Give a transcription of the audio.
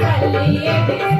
चालली